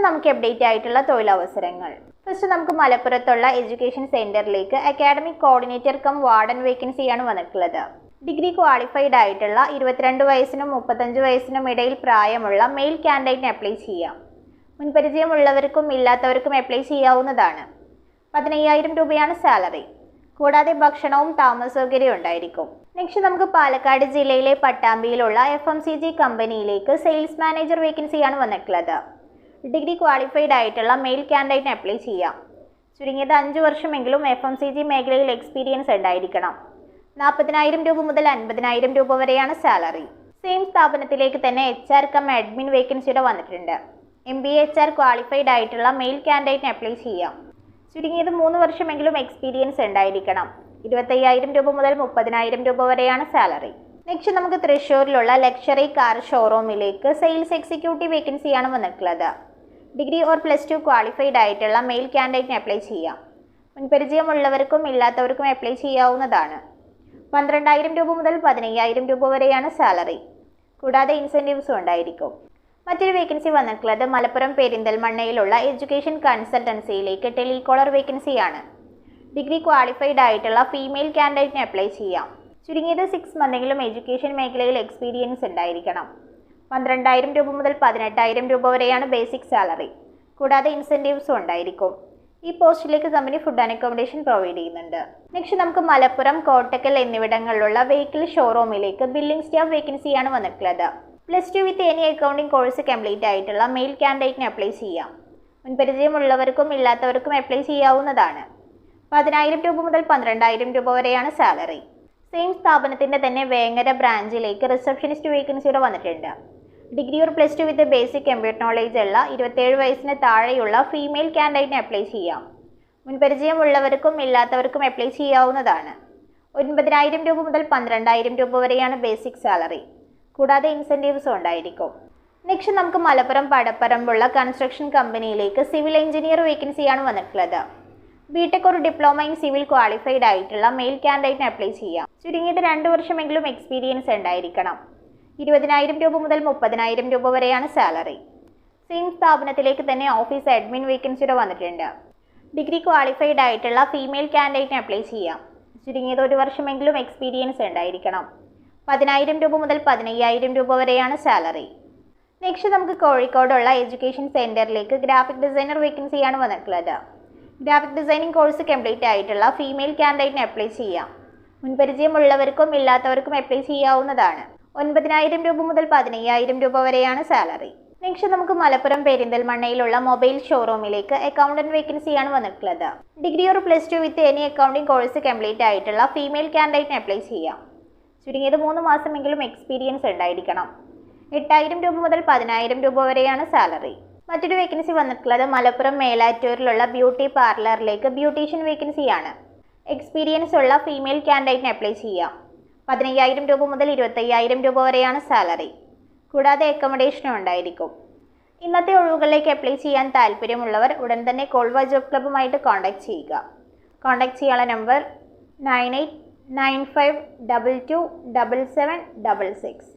ഇന്ന് നമുക്ക് അപ്ഡേറ്റ് ആയിട്ടുള്ള തൊഴിലവസരങ്ങൾ. ഫസ്റ്റ് നമുക്ക് മലപ്പുറത്തുള്ള എഡ്യൂക്കേഷൻ സെന്ററിലേക്ക് അക്കാഡമിക് കോർഡിനേറ്റർ കം വാർഡൻ വേക്കൻസിയാണ് വന്നിട്ടുള്ളത്. ഡിഗ്രി ക്വാളിഫൈഡ് ആയിട്ടുള്ള ഇരുപത്തിരണ്ട് വയസ്സിനും മുപ്പത്തഞ്ച് വയസ്സിനും ഇടയിൽ പ്രായമുള്ള മെയിൽ കാൻഡിഡേറ്റിന് അപ്ലൈ ചെയ്യാം. മുൻപരിചയമുള്ളവർക്കും ഇല്ലാത്തവർക്കും അപ്ലൈ ചെയ്യാവുന്നതാണ്. പതിനയ്യായിരം രൂപയാണ് സാലറി കൂടാതെ ഭക്ഷണവും താമസ ഉണ്ടായിരിക്കും. നെക്സ്റ്റ് നമുക്ക് പാലക്കാട് ജില്ലയിലെ പട്ടാമ്പിയിലുള്ള എഫ് എം സി ജി കമ്പനിയിലേക്ക് സെയിൽസ് മാനേജർ വേക്കൻസിയാണ് വന്നിട്ടുള്ളത്. ഡിഗ്രി ക്വാളിഫൈഡ് ആയിട്ടുള്ള മെയിൽ കാൻഡിഡേറ്റിന് അപ്ലൈ ചെയ്യാം. ചുരുങ്ങിയത് അഞ്ച് വർഷമെങ്കിലും എഫ് എം സി ജി മേഖലയിൽ എക്സ്പീരിയൻസ് ഉണ്ടായിരിക്കണം. നാൽപ്പതിനായിരം രൂപ മുതൽ അൻപതിനായിരം രൂപ വരെയാണ് സാലറി സെയിം സ്ഥാപനത്തിലേക്ക് തന്നെ എച്ച് ആർ കം അഡ്മിൻ വേക്കൻസിയുടെ വന്നിട്ടുണ്ട്. M B H R qualified ആയിട്ടുള്ള മെയിൽ കാൻഡിഡേറ്റിന് അപ്ലൈ ചെയ്യാം. ചുരുങ്ങിയത് മൂന്ന് വർഷമെങ്കിലും എക്സ്പീരിയൻസ് ഉണ്ടായിരിക്കണം. ഇരുപത്തയ്യായിരം രൂപ മുതൽ മുപ്പതിനായിരം രൂപ വരെയാണ് സാലറി നെക്സ്റ്റ് നമുക്ക് തൃശ്ശൂരിലുള്ള ലക്ഷറി കാർ ഷോറൂമിലേക്ക് സെയിൽസ് എക്സിക്യൂട്ടീവ് വേക്കൻസിയാണ് വന്നിട്ടുള്ളത്. Degree or plus two qualified ആയിട്ടുള്ള മെയിൽ ക്യാൻഡിഡേറ്റിന് അപ്ലൈ ചെയ്യാം. മുൻപരിചയമുള്ളവർക്കും ഇല്ലാത്തവർക്കും അപ്ലൈ ചെയ്യാവുന്നതാണ്. പന്ത്രണ്ടായിരം രൂപ മുതൽ പതിനയ്യായിരം രൂപ വരെയാണ് സാലറി കൂടാതെ ഇൻസെന്റീവ്സും ഉണ്ടായിരിക്കും. മറ്റൊരു വേക്കൻസി വന്നിട്ടുള്ളത് മലപ്പുറം പെരിന്തൽമണ്ണയിലുള്ള എഡ്യൂക്കേഷൻ കൺസൾട്ടൻസിയിലേക്ക് ടെലികോളർ വേക്കൻസിയാണ് ഡിഗ്രി ക്വാളിഫൈഡ് ആയിട്ടുള്ള ഫീമെയിൽ ക്യാൻഡിഡേറ്റിന് അപ്ലൈ ചെയ്യാം. ചുരുങ്ങിയത് സിക്സ് മന്തെങ്കിലും എഡ്യൂക്കേഷൻ മേഖലയിൽ എക്സ്പീരിയൻസ് ഉണ്ടായിരിക്കണം. പന്ത്രണ്ടായിരം രൂപ മുതൽ പതിനെട്ടായിരം രൂപ വരെയാണ് ബേസിക് സാലറി കൂടാതെ ഇൻസെന്റീവ്സും ഉണ്ടായിരിക്കും. ഈ പോസ്റ്റിലേക്ക് company food and accommodation provide ചെയ്യുന്നുണ്ട്. നെക്സ്റ്റ് നമുക്ക് മലപ്പുറം കോട്ടക്കൽ എന്നിവിടങ്ങളിലുള്ള വെഹിക്കിൾ ഷോറൂമിലേക്ക് ബില്ലിംഗ് സ്റ്റാഫ് വേക്കൻസിയാണ് വന്നിട്ടുള്ളത്. Plus two with any accounting course complete ആയിട്ടുള്ള മെയിൽ ക്യാൻഡേറ്റിന് അപ്ലൈ ചെയ്യാം. മുൻപരിചയമുള്ളവർക്കും ഇല്ലാത്തവർക്കും അപ്ലൈ ചെയ്യാവുന്നതാണ്. പതിനായിരം രൂപ മുതൽ പന്ത്രണ്ടായിരം രൂപ വരെയാണ് സാലറി സെയിം സ്ഥാപനത്തിന്റെ തന്നെ വേങ്ങര ബ്രാഞ്ചിലേക്ക് റിസപ്ഷനിസ്റ്റ് വേക്കൻസിയുടെ വന്നിട്ടുണ്ട്. Degree or plus two with basic computer knowledge ഉള്ള ഇരുപത്തേഴ് വയസ്സിന് താഴെയുള്ള ഫീമെയിൽ കാൻഡിഡേറ്റിന് അപ്ലൈ ചെയ്യാം. മുൻപരിചയമുള്ളവർക്കും ഇല്ലാത്തവർക്കും അപ്ലൈ ചെയ്യാവുന്നതാണ്. ഒൻപതിനായിരം രൂപ മുതൽ പന്ത്രണ്ടായിരം രൂപ വരെയാണ് ബേസിക് സാലറി കൂടാതെ ഇൻസെന്റീവ്സും ഉണ്ടായിരിക്കും. നെക്സ്റ്റ് നമുക്ക് മലപ്പുറം പടപ്പറമ്പുള്ള കൺസ്ട്രക്ഷൻ കമ്പനിയിലേക്ക് സിവിൽ എഞ്ചിനീയർ വേക്കൻസിയാണ് വന്നിട്ടുള്ളത്. ബിടെക് ഒരു ഡിപ്ലോമ ഇൻ സിവിൽ ക്വാളിഫൈഡ് ആയിട്ടുള്ള മെയിൽ കാൻഡിഡേറ്റിന് അപ്ലൈ ചെയ്യാം. ചുരുങ്ങിയത് രണ്ട് വർഷമെങ്കിലും എക്സ്പീരിയൻസ് ഉണ്ടായിരിക്കണം. ഇരുപതിനായിരം രൂപ മുതൽ മുപ്പതിനായിരം രൂപ വരെയാണ് സാലറി. സെയിം സ്ഥാപനത്തിലേക്ക് തന്നെ ഓഫീസ് അഡ്മിൻ വേക്കൻസിയുടെ വന്നിട്ടുണ്ട്. ഡിഗ്രി ക്വാളിഫൈഡ് ആയിട്ടുള്ള ഫീമെയിൽ കാൻഡിഡേറ്റിന് അപ്ലൈ ചെയ്യാം. ചുരുങ്ങിയത് ഒരു വർഷമെങ്കിലും എക്സ്പീരിയൻസ് ഉണ്ടായിരിക്കണം. പതിനായിരം രൂപ മുതൽ പതിനയ്യായിരം രൂപ വരെയാണ് സാലറി. നെക്സ്റ്റ് നമുക്ക് കോഴിക്കോടുള്ള എഡ്യൂക്കേഷൻ സെന്ററിലേക്ക് ഗ്രാഫിക് ഡിസൈനർ വേക്കൻസിയാണ് വന്നിട്ടുള്ളത്. ഗ്രാഫിക് ഡിസൈനിങ് കോഴ്സ് കംപ്ലീറ്റ് ആയിട്ടുള്ള ഫീമെയിൽ കാൻഡിഡേറ്റിന് അപ്ലൈ ചെയ്യാം. മുൻപരിചയമുള്ളവർക്കും ഇല്ലാത്തവർക്കും അപ്ലൈ ചെയ്യാവുന്നതാണ്. ഒൻപതിനായിരം രൂപ മുതൽ പതിനയ്യായിരം രൂപ വരെയാണ് സാലറി. നെക്സ്റ്റ് നമുക്ക് മലപ്പുറം പെരിന്തൽമണ്ണയിലുള്ള മൊബൈൽ ഷോറൂമിലേക്ക് അക്കൗണ്ടന്റ് വേക്കൻസിയാണ് വന്നിട്ടുള്ളത്. Degree or plus two with any accounting course complete ആയിട്ടുള്ള ഫീമെയിൽ ക്യാൻഡിഡേറ്റിന് അപ്ലൈ ചെയ്യാം. ചുരുങ്ങിയത് മൂന്ന് മാസമെങ്കിലും എക്സ്പീരിയൻസ് ഉണ്ടായിരിക്കണം. എട്ടായിരം രൂപ മുതൽ പതിനായിരം രൂപ വരെയാണ് സാലറി. മറ്റൊരു വേക്കൻസി വന്നിട്ടുള്ളത് മലപ്പുറം മേലാറ്റൂരിലുള്ള ബ്യൂട്ടി പാർലറിലേക്ക് ബ്യൂട്ടീഷ്യൻ വേക്കൻസിയാണ് എക്സ്പീരിയൻസ് ഉള്ള ഫീമെയിൽ ക്യാൻഡിഡേറ്റിന് അപ്ലൈ ചെയ്യാം. പതിനയ്യായിരം രൂപ മുതൽ ഇരുപത്തയ്യായിരം രൂപ വരെയാണ് സാലറി. കൂടാതെ അക്കോമഡേഷനും ഉണ്ടായിരിക്കും. ഇന്നത്തെ ഒഴിവുകളിലേക്ക് അപ്ലൈ ചെയ്യാൻ താല്പര്യമുള്ളവർ ഉടൻ തന്നെ കോൾവ ജോബ് ക്ലബ്ബുമായിട്ട് കോൺടാക്ട് ചെയ്യുക. കോൺടാക്ട് ചെയ്യാനുള്ള number nine eight nine five double two double seven double six